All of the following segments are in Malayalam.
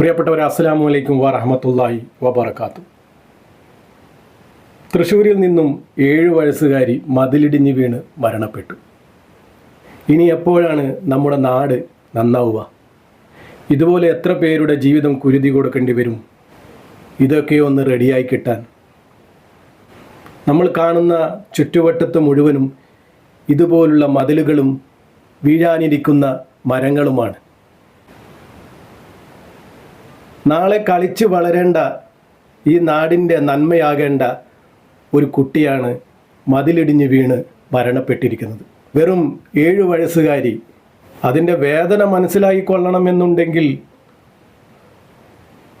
പ്രിയപ്പെട്ടവരെ അസ്സലാമു അലൈക്കും വറഹമത്തല്ലാഹി വബർക്കാത്തു തൃശ്ശൂരിൽ നിന്നും ഏഴ് വയസ്സുകാരി മതിലിടിഞ്ഞ് വീണ് മരണപ്പെട്ടു. ഇനി എപ്പോഴാണ് നമ്മുടെ നാട് നന്നാവുക? ഇതുപോലെ എത്ര പേരുടെ ജീവിതം കുരുതി കൊടുക്കേണ്ടി വരും? ഇതൊക്കെ ഒന്ന് റെഡിയായി കിട്ടാൻ. നമ്മൾ കാണുന്ന ചുറ്റുവട്ടത്ത് മുഴുവനും ഇതുപോലുള്ള മതിലുകളും വീഴാനിരിക്കുന്ന മരങ്ങളുമാണ്. നാളെ കളിച്ച് വളരേണ്ട ഈ നാടിന്റെ നന്മയാകേണ്ട ഒരു കുട്ടിയാണ് മതിലിടിഞ്ഞ് വീണ് മരണപ്പെട്ടിരിക്കുന്നത്. വെറും ഏഴു വയസ്സുകാരി അതിന്റെ വേദന മനസ്സിലായിക്കൊള്ളണമെന്നുണ്ടെങ്കിൽ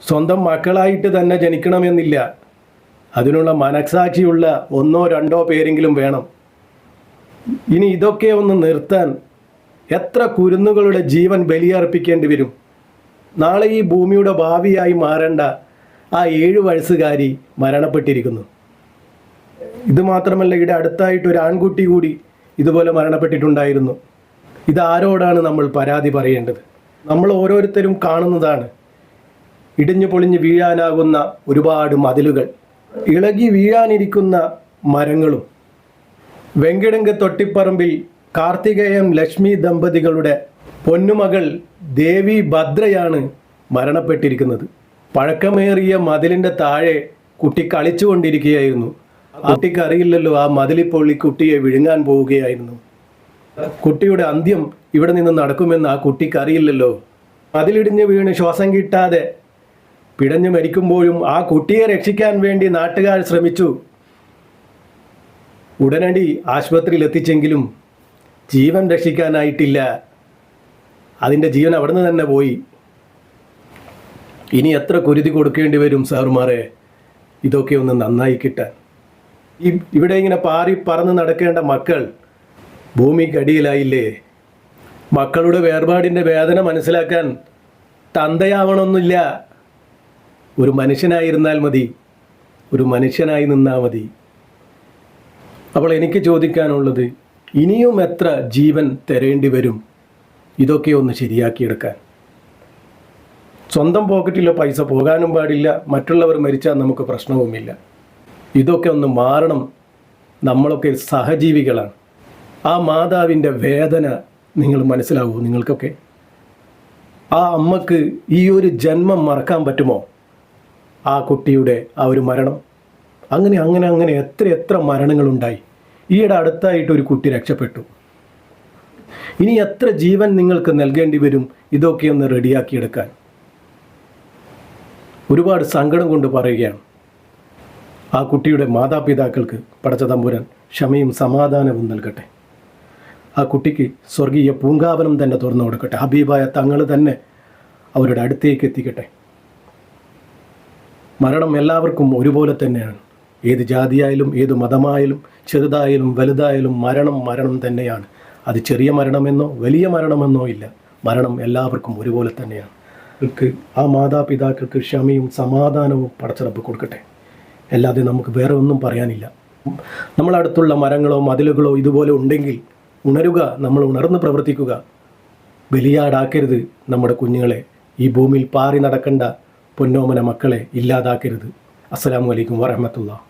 സ്വന്തം മക്കളായിട്ട് തന്നെ ജനിക്കണമെന്നില്ല. അതിനുള്ള മനസാക്ഷിയുള്ള ഒന്നോ രണ്ടോ പേരെങ്കിലും വേണം. ഇനി ഇതൊക്കെ ഒന്ന് നിർത്താൻ എത്ര കുരുന്നുകളുടെ ജീവൻ ബലിയർപ്പിക്കേണ്ടി വരും? നാളെ ഈ ഭൂമിയുടെ ഭാവിയായി മാറേണ്ട ആ ഏഴ് വയസ്സുകാരി മരണപ്പെട്ടിരിക്കുന്നു. ഇത് മാത്രമല്ല ഇവിടെ അടുത്തായിട്ട് ഒരു ആൺകുട്ടി കൂടി ഇതുപോലെ മരണപ്പെട്ടിട്ടുണ്ടായിരുന്നു. ഇതാരോടാണ് നമ്മൾ പരാതി പറയേണ്ടത്? നമ്മൾ ഓരോരുത്തരും കാണുന്നതാണ്. ഇടിഞ്ഞു പൊളിഞ്ഞ് വീഴാനാകുന്ന ഒരുപാട് മതിലുകൾ ഇളകി വീഴാനിരിക്കുന്ന മരങ്ങളും വെങ്കിടങ്ക തൊട്ടിപ്പറമ്പിൽ കാർത്തികേയം ലക്ഷ്മി ദമ്പതികളുടെ പൊന്നുമകൾ ദേവി ഭദ്രയാണ് മരണപ്പെട്ടിരിക്കുന്നത്. പഴക്കമേറിയ മതിലിന്റെ താഴെ കുട്ടി കളിച്ചുകൊണ്ടിരിക്കുകയായിരുന്നു. കൊണ്ടിരിക്കുകയായിരുന്നു കുട്ടിക്ക് അറിയില്ലല്ലോ ആ മതിലിൽ പൊള്ളി കുട്ടിയെ വിഴുങ്ങാൻ പോവുകയായിരുന്നു. കുട്ടിയുടെ അന്ത്യം ഇവിടെ നിന്ന് നടക്കുമെന്ന് ആ കുട്ടിക്കറിയില്ലല്ലോ. മതിലിടിഞ്ഞ് വീണ് ശ്വാസം കിട്ടാതെ പിടഞ്ഞു മരിക്കുമ്പോഴും ആ കുട്ടിയെ രക്ഷിക്കാൻ വേണ്ടി നാട്ടുകാർ ശ്രമിച്ചു. ഉടനടി ആശുപത്രിയിൽ എത്തിച്ചെങ്കിലും ജീവൻ രക്ഷിക്കാനായിട്ടില്ല. അതിന്റെ ജീവൻ അവിടുന്ന് തന്നെ പോയി. ഇനി എത്ര കുരുതി കൊടുക്കേണ്ടി വരും സാറുമാരെ? ഇതൊക്കെ ഒന്ന് നന്നായി കിട്ടാൻ. ഈ ഇവിടെ ഇങ്ങനെ പാറി പറന്ന് നടക്കേണ്ട മക്കൾ ഭൂമിക്കടിയിലായില്ലേ മക്കളുടെ വേർപാടിന്റെ വേദന മനസ്സിലാക്കാൻ തന്തയാവണമെന്നില്ല ഒരു മനുഷ്യനായിരുന്നാൽ മതി. ഒരു മനുഷ്യനായി നിന്നാൽ മതി. അപ്പോൾ എനിക്ക് ചോദിക്കാനുള്ളത് ഇനിയും എത്ര ജീവൻ തരേണ്ടി വരും? ഇതൊക്കെ ഒന്ന് ശരിയാക്കിയെടുക്കാൻ സ്വന്തം പോക്കറ്റിലെ പൈസ പോകാനും പാടില്ല മറ്റുള്ളവർ മരിച്ചാൽ നമുക്ക് പ്രശ്നവുമില്ല. ഇതൊക്കെ ഒന്ന് മാറണം. നമ്മളൊക്കെ സഹജീവികളാണ്. ആ മാതാവിന്റെ വേദന നിങ്ങൾ മനസ്സിലാവൂ നിങ്ങൾക്കൊക്കെ? ആ അമ്മയ്ക്ക് ഈ ഒരു ജന്മം മറക്കാൻ പറ്റുമോ? ആ കുട്ടിയുടെ ആ ഒരു മരണം. അങ്ങനെ അങ്ങനെ അങ്ങനെ എത്ര എത്ര മരണങ്ങളുണ്ടായി. ഈയിടെ അടുത്തായിട്ട് ഒരു കുട്ടി രക്ഷപ്പെട്ടു. ഇനി എത്ര ജീവൻ നിങ്ങൾക്ക് നൽകേണ്ടി വരും? ഇതൊക്കെ ഒന്ന് റെഡിയാക്കിയെടുക്കാൻ. ഒരുപാട് സങ്കടം കൊണ്ട് പറയുകയാണ്. ആ കുട്ടിയുടെ മാതാപിതാക്കൾക്ക് പടച്ച തമ്പുരാൻ ക്ഷമയും സമാധാനവും നൽകട്ടെ. ആ കുട്ടിക്ക് സ്വർഗീയ പൂങ്കാവനം തന്നെ തുറന്നു കൊടുക്കട്ടെ. ഹബീബായ തങ്ങൾ തന്നെ അവരുടെ അടുത്തേക്ക് എത്തിക്കട്ടെ. മരണം എല്ലാവർക്കും ഒരുപോലെ തന്നെയാണ്. ഏത് ജാതിയായാലും ഏത് മതമായാലും ചെറുതായാലും വലുതായാലും മരണം മരണം തന്നെയാണ്. അത് ചെറിയ മരണമെന്നോ വലിയ മരണമെന്നോ ഇല്ല. മരണം എല്ലാവർക്കും ഒരുപോലെ തന്നെയാണ്. അവർക്ക് ആ മാതാപിതാക്കൾക്ക് ക്ഷമയും സമാധാനവും പടച്ചിറപ്പ് കൊടുക്കട്ടെ. അല്ലാതെ നമുക്ക് വേറെ ഒന്നും പറയാനില്ല. നമ്മളടുത്തുള്ള മരങ്ങളോ മതിലുകളോ ഇതുപോലെ ഉണ്ടെങ്കിൽ ഉണരുക നമ്മൾ ഉണർന്ന് പ്രവർത്തിക്കുക. ബലിയാടാക്കരുത് നമ്മുടെ കുഞ്ഞുങ്ങളെ. ഈ ഭൂമിയിൽ പാറി നടക്കേണ്ട പൊന്നോമന മക്കളെ ഇല്ലാതാക്കരുത്. അസ്സലാമു അലൈക്കും വറഹമത്തുള്ള